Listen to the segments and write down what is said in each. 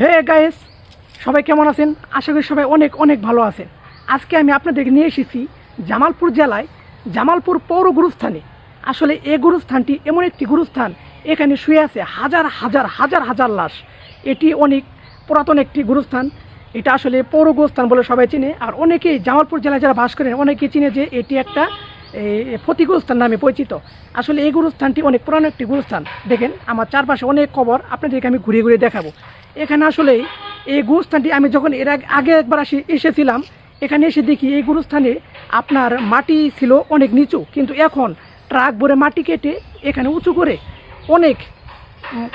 Hey guys সবাই কেমন আছেন? আশা করি সবাই অনেক অনেক ভালো আছেন। আজকে আমি আপনাদেরকে নিয়ে এসেছি জামালপুর জেলায় জামালপুর পৌর গুরুস্থানে। আসলে এই গুরুস্থানটি এমন একটি গুরুস্থান, এখানে শুয়ে আছে হাজার হাজার হাজার হাজার লাশ। এটি অনেক পুরাতন একটি গুরুস্থান। এটা আসলে পৌর গুরুস্থান বলে সবাই চিনে। আর অনেকেই জামালপুর জেলায় যারা বাস করেন, অনেকেই চিনে যে এটি একটা ফতি গুরুস্থান নামে পরিচিত। আসলে এই গুরুস্থানটি অনেক পুরানো একটি গুরুস্থান। দেখেন, আমার চারপাশে অনেক কবর। আপনাদেরকে আমি ঘুরে ঘুরে দেখাবো। এখানে আসলে এই গুরুস্থানটি, আমি যখন এর আগে- একবার আসি, এসেছিলাম, এখানে এসে দেখি এই গুরুস্থানে আপনার মাটি ছিল অনেক নিচু, কিন্তু এখন ট্রাক ভরে মাটি কেটে এখানে উঁচু করে অনেক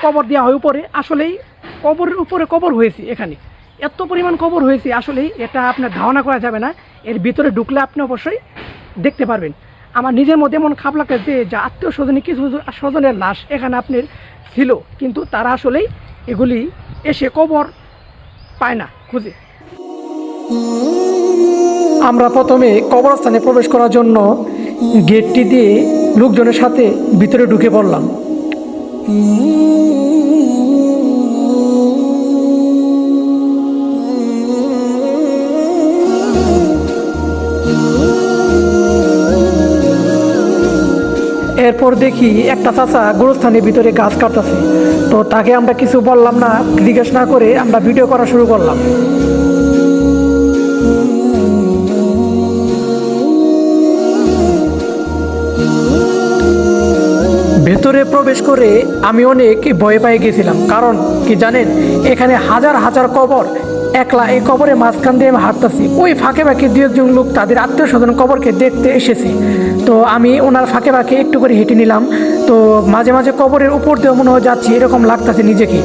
কবর দেওয়া হয় উপরে। আসলেই কবরের উপরে কবর হয়েছে এখানে। এত পরিমাণ কবর হয়েছে, আসলেই এটা আপনার ধারণা করা যাবে না। এর ভিতরে ঢুকলে আপনি অবশ্যই দেখতে পারবেন। আমার নিজের মধ্যে এমন খাপ লাগে যা আত্মীয় স্বজনী, কিছু স্বজনের লাশ এখানে আপনার ছিল, কিন্তু তারা আসলেই এগুলি এসে কবর পায় না, খুঁজে। আমরা প্রথমে কবরস্থানে প্রবেশ করার জন্য গেটটি দিয়ে লোকজনের সাথে ভিতরে ঢুকে পড়লাম। এরপর দেখি একটা চাচা গোরস্থানের ভিতরে গাছ কাটতেছে। তো তাকে আমরা কিছু বললাম না, জিজ্ঞেস না করে আমরা ভিডিও করা শুরু করলাম। ভেতরে প্রবেশ করে আমি অনেক ভয় পেয়ে গেছিলাম। কারণ কি জানেন, এখানে হাজার হাজার কবর, একলা এই কবরে মাঝখান দিয়ে আমি হাঁটতেছি। ওই ফাঁকে ফাঁকে দু একজন লোক তাদের আত্মীয় স্বজন কবরকে দেখতে এসেছে। তো আমি ওনার ফাঁকে ফাঁকে একটু করে হেঁটে নিলাম। তো মাঝে মাঝে কবরের উপর দিয়ে মনে হয় যাচ্ছি, এরকম লাগতেছে নিজেকে।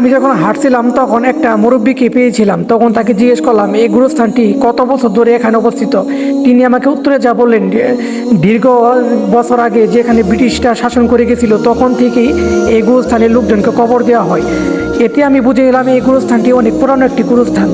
আমি যখন হাঁটছিলাম, তখন একটা মুরব্বীকে পেয়েছিলাম। তখন তাকে জিজ্ঞেস করলাম, এই গুরুস্থানটি কত বছর ধরে এখানে অবস্থিত? তিনি আমাকে উত্তরে যা বললেন দীর্ঘ বছর আগে যেখানে ব্রিটিশরা শাসন করে গেছিল, তখন থেকেই এই গুরুস্থানের লোকজনকে কবর দেওয়া হয়। এতে আমি বুঝে গেলাম, এই গুরুস্থানটি অনেক পুরানো একটি গুরুস্থান।